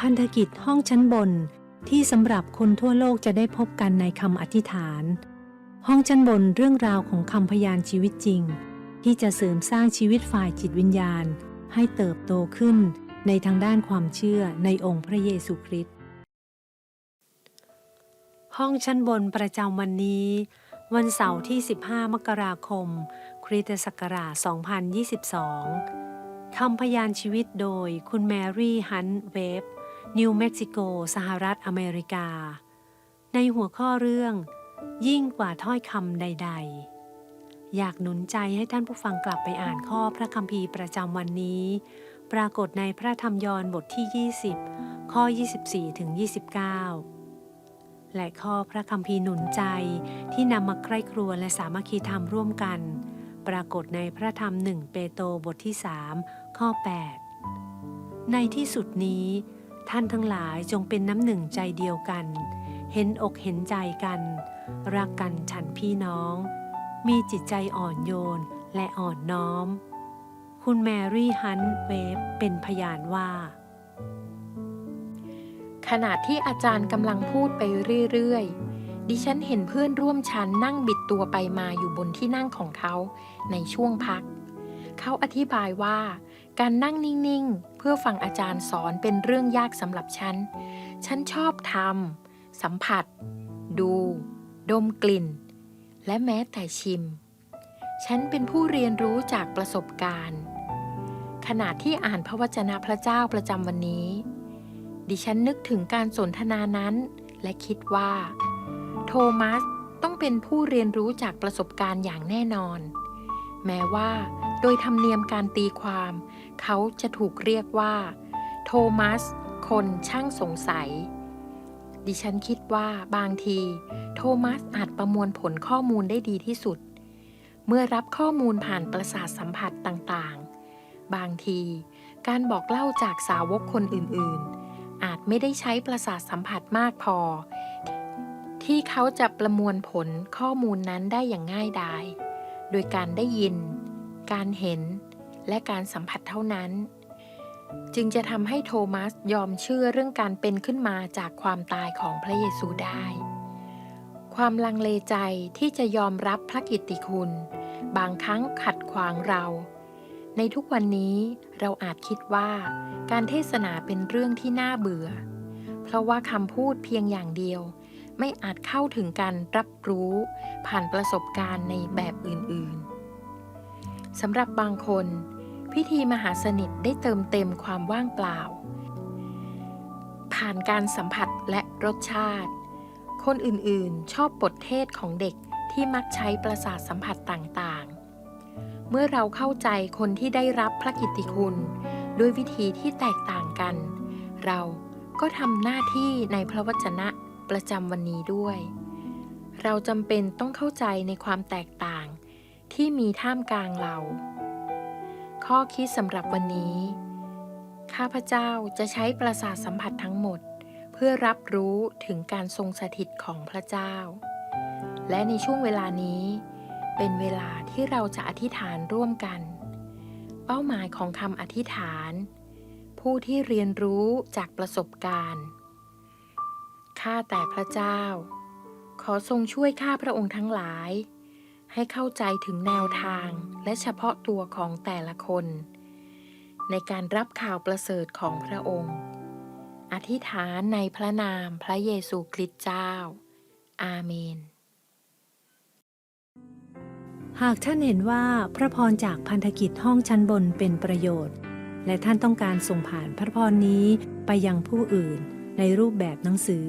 พันธกิจห้องชั้นบนที่สำหรับคนทั่วโลกจะได้พบกันในคำอธิษฐาน ห้องชั้นบนเรื่องราวของคำพยานชีวิตจริง ที่จะเสริมสร้างชีวิตฝ่ายจิตวิญญาณ ให้เติบโตขึ้นในทางด้านความเชื่อในองค์พระเยซูคริสต์ห้องชั้นบนประจำวันนี้ วันเสาร์ที่ 15 มกราคม คริสตศักราช 2022คำพยานชีวิตโดยคุณแมรี่ฮันเวฟ นิวเม็กซิโก สหรัฐอเมริกา ในหัวข้อเรื่อง ยิ่งกว่าถ้อยคำใด ๆ อยากหนุนใจให้ท่านผู้ฟังกลับไปอ่านข้อพระคัมภีร์ประจำวันนี้ ปรากฏในพระธรรมยอห์นบทที่ 20 ข้อ 24ถึง29 และข้อพระคัมภีร์หนุนใจที่นำมาใคร่ครวญและสามัคคีธรรมร่วมกัน ปรากฏในพระธรรมหนึ่งเปโตรบทที่ 3 ข้อ 8 ในที่สุดนี้ ท่านทั้งหลายจงเป็นน้ำหนึ่งใจเดียวกัน เห็นอกเห็นใจกัน รักกันฉันพี่น้อง มีจิตใจอ่อนโยนและอ่อนน้อม คุณแมรี่ฮันต์เวฟเป็นพยานว่า ขณะที่อาจารย์กำลังพูดไปเรื่อยๆ ดิฉันเห็นเพื่อนร่วมชั้นนั่งบิดตัวไปมาอยู่บนที่นั่งของเขาในช่วงพัก เขาอธิบายว่า การนั่งนิ่งๆ พื่อฟังอาจารย์สอนเป็นเรื่องยากสำหรับฉัน ฉันชอบทำสัมผัส ดู ดมกลิ่น และแม้แต่ชิม ฉันเป็นผู้เรียนรู้จากประสบการณ์ ขณะที่อ่านพระวจนะพระเจ้าประจำวันนี้ ดิฉันนึกถึงการสนทนานั้น และคิดว่า โทมัสต้องเป็นผู้เรียนรู้จากประสบการณ์อย่างแน่นอน แม้ว่า โดยธรรมเนียมการตีความ เขาจะถูกเรียกว่า โทมัส คนช่างสงสัย ดิฉันคิดว่าบางที โทมัสอาจประมวลผลข้อมูลได้ดีที่สุด เมื่อรับข้อมูลผ่านประสาทสัมผัสต่างๆ บางที การบอกเล่าจากสาวกคนอื่นๆ อาจไม่ได้ใช้ประสาทสัมผัสมากพอ ที่เขาจะประมวลผลข้อมูลนั้นได้อย่างง่ายดาย โดยการได้ยิน การเห็น และการสัมผัสเท่านั้น จึงจะทำให้โทมัสยอมเชื่อเรื่องการเป็นขึ้นมาจากความตายของพระเยซูได้ ความลังเลใจที่จะยอมรับพระกิตติคุณ บางครั้งขัดขวางเราในทุกวันนี้เราอาจคิดว่าการเทศนาเป็นเรื่องที่น่าเบื่อ เพราะว่าคำพูดเพียงอย่างเดียว ไม่อาจเข้าถึงการรับรู้ผ่านประสบการณ์ในแบบอื่นๆสำหรับบางคน พิธีมหาสนิทได้เติมเต็มความว่างเปล่า ผ่านการสัมผัสและรสชาติ คนอื่นๆ ชอบบทเทศของเด็กที่มักใช้ประสาทสัมผัสต่างๆ เมื่อเราเข้าใจคนที่ได้รับพระกิตติคุณ ด้วยวิธีที่แตกต่างกัน เราก็ทำหน้าที่ในพระวจนะ ประจำวันนี้ด้วย เราจำเป็นต้องเข้าใจในความแตกต่างที่มีท่ามกลางเรา ข้อคิดสำหรับวันนี้ ข้าพเจ้าจะใช้ประสาทสัมผัสทั้งหมด เพื่อรับรู้ถึงการทรงสถิตของพระเจ้า และในช่วงเวลานี้ เป็นเวลาที่เราจะอธิษฐานร่วมกัน เป้าหมายของคำอธิษฐาน ผู้ที่เรียนรู้จากประสบการณ์ ข้าแต่พระเจ้า ขอทรงช่วยข้าพระองค์ทั้งหลาย ให้เข้าใจถึงแนวทางและเฉพาะตัวของแต่ละคน ในการรับข่าวประเสริฐของพระองค์ อธิษฐานในพระนามพระเยซูคริสต์เจ้า อาเมน หากท่านเห็นว่าพระพรจากพันธกิจห้องชั้นบนเป็นประโยชน์ และท่านต้องการส่งผ่านพระพรนี้ไปยังผู้อื่นในรูปแบบหนังสือ